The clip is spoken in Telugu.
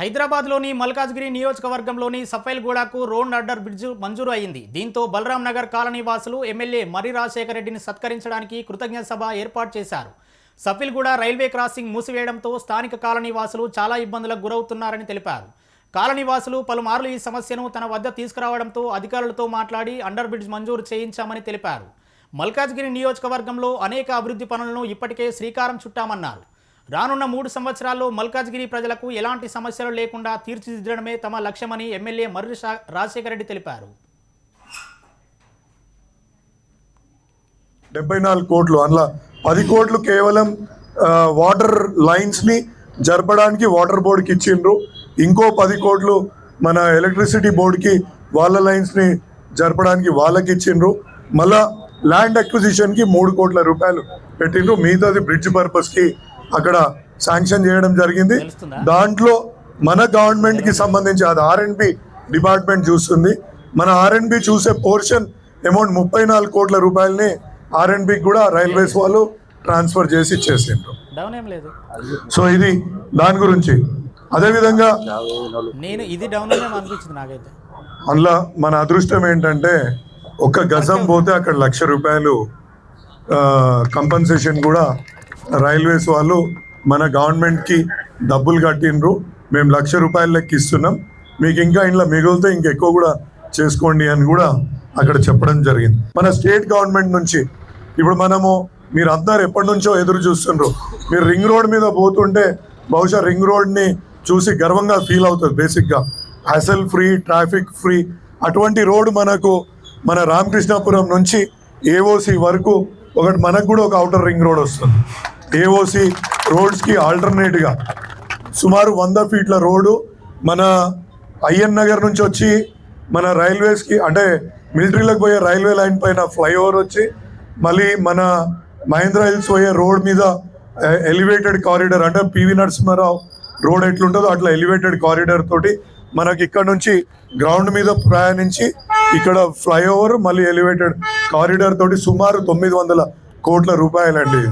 హైదరాబాద్లోని మల్కాజ్గిరి నియోజకవర్గంలోని సఫైల్గూడకు రోడ్ అడ్డర్ బ్రిడ్జ్ మంజూరు అయింది. దీంతో బలరాం నగర్ కాలనీ వాసులు ఎమ్మెల్యే మర్రి రాజశేఖర రెడ్డిని సత్కరించడానికి కృతజ్ఞత సభ ఏర్పాటు చేశారు. సఫిల్గూడ రైల్వే క్రాసింగ్ మూసివేయడంతో స్థానిక కాలనీ వాసులు చాలా ఇబ్బందులకు గురవుతున్నారని తెలిపారు. కాలనీ వాసులు పలుమార్లు ఈ సమస్యను తన వద్ద తీసుకురావడంతో అధికారులతో మాట్లాడి అండర్ బ్రిడ్జ్ మంజూరు చేయించామని తెలిపారు. మల్కాజ్గిరి నియోజకవర్గంలో అనేక అభివృద్ధి పనులను ఇప్పటికే శ్రీకారం చుట్టామన్నారు. రానున్న మూడు సంవత్సరాల్లో మల్కాజ్గిరి ప్రజలకు ఎలాంటి సమస్యలు లేకుండా తీర్చిదిద్దడమే తమ లక్ష్యమని ఎమ్మెల్యే మర్రి రాజశేఖర రెడ్డి తెలిపారు. డెబ్బై నాలుగు కోట్లు అందులో పది కోట్లు కేవలం వాటర్ లైన్స్ని జరపడానికి వాటర్ బోర్డుకి ఇచ్చిండ్రు. ఇంకో పది కోట్లు మన ఎలక్ట్రిసిటీ బోర్డుకి వాళ్ళ లైన్స్ని జరపడానికి వాళ్ళకి ఇచ్చిండ్రు. మళ్ళా ల్యాండ్ అక్విజిషన్కి మూడు కోట్ల రూపాయలు పెట్టిండ్రు. మిగతాది బ్రిడ్జ్ పర్పస్కి అక్కడ శాంక్షన్ చేయడం జరిగింది? దాంట్లో మన గవర్నమెంట్కి సంబంధించి అది ఆర్ఎండ్బి డిపార్ట్మెంట్ చూస్తుంది. మన ఆర్ఎండ్బి చూసే పోర్షన్ అమౌంట్ ముప్పై నాలుగు కోట్ల రూపాయలని ఆర్ఎండ్బికి కూడా రైల్వేస్ వాళ్ళు ట్రాన్స్ఫర్ చేసి ఇచ్చేసిండ్రు. సో ఇది దాని గురించి. అదేవిధంగా నేను ఇది డౌన్ నాకైతే. అందులో మన అదృష్టం ఏంటంటే ఒక గజం పోతే అక్కడ లక్ష రూపాయలు కంపన్సేషన్ కూడా రైల్వేస్ వాళ్ళు మన గవర్నమెంట్కి డబ్బులు కట్టిండ్రు. మేము లక్ష రూపాయలు లెక్క ఇస్తున్నాం. మీకు ఇంకా ఇంట్లో మిగులుతే ఇంకెక్కువ కూడా చేసుకోండి అని కూడా అక్కడ చెప్పడం జరిగింది. మన స్టేట్ గవర్నమెంట్ నుంచి ఇప్పుడు మనము మీరు అందరు ఎప్పటి నుంచో ఎదురు చూస్తుండ్రు. మీరు రింగ్ రోడ్ మీద పోతుంటే బహుశా రింగ్ రోడ్ని చూసి గర్వంగా ఫీల్ అవుతుంది బేసిక్గా. హసల్ ఫ్రీ ట్రాఫిక్ ఫ్రీ అటువంటి రోడ్ మనకు మన రామకృష్ణాపురం నుంచి ఏఓసి వరకు ఒకటి మనకు కూడా ఒక అవుటర్ రింగ్ రోడ్ వస్తుంది. ఏఓసి రోడ్స్కి ఆల్టర్నేట్గా సుమారు వంద ఫీట్ల రోడ్డు మన అయ్యన్ నగర్ నుంచి వచ్చి మన రైల్వేస్కి అంటే మిలిటరీలకు పోయే రైల్వే లైన్ పైన ఫ్లైఓవర్ వచ్చి మళ్ళీ మన మహేంద్ర హిల్స్ పోయే రోడ్ మీద ఎలివేటెడ్ కారిడార్ అంటే పివి నరసింహారావు రోడ్ ఎట్లుంటుందో అట్లా ఎలివేటెడ్ కారిడార్ తోటి మనకి ఇక్కడ నుంచి గ్రౌండ్ మీద ప్రయాణించి ఇక్కడ ఫ్లైఓవర్ మళ్ళీ ఎలివేటెడ్ కారిడార్ తోటి సుమారు తొమ్మిది వందల కోట్ల రూపాయలండి ఇది.